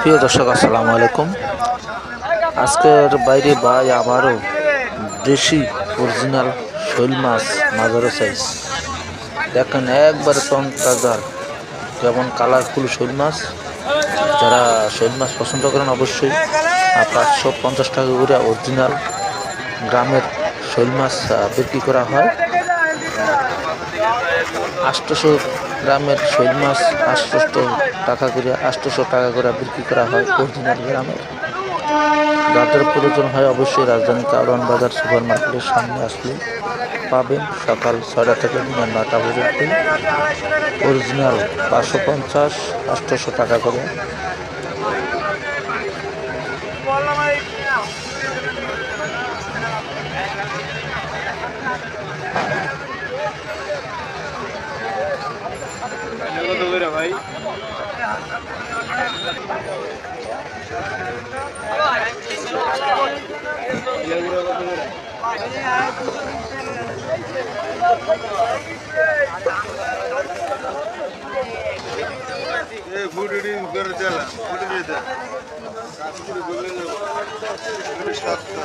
প্রিয় দর্শক আসসালামু আলাইকুম। আজকের বাইরে ভাই আবারও দেশি অরিজিনাল শৈল মাছ মাজারো সাইজ দেখেন একবারে টন তাজা যেমন কালারফুল শৈল মাছ। যারা শৈল মাছ পছন্দ করেন অবশ্যই আহ, পাঁচশো পঞ্চাশ টাকা করে অরিজিনাল গ্রামের শৈল মাছ বিক্রি করা হয়। আটশোশো গ্রামের শৈল মাছ আটশোশো টাকা করে, আটশোশো টাকা করে বিক্রি করা হয় অরিজিনাল গ্রামের। যাদের প্রয়োজন হয় অবশ্যই রাজধানী কারওয়ান বাজার সুপার মার্কেটের সামনে আসলে পাবেন সকাল ছয়টা থেকে দিনের নটা পর্যন্ত। অরিজিনাল পাঁচশো পঞ্চাশ টাকা করে। ফুটুটি করে চালা ফুটে যেতে সাতকুড়ি বললে সাতটা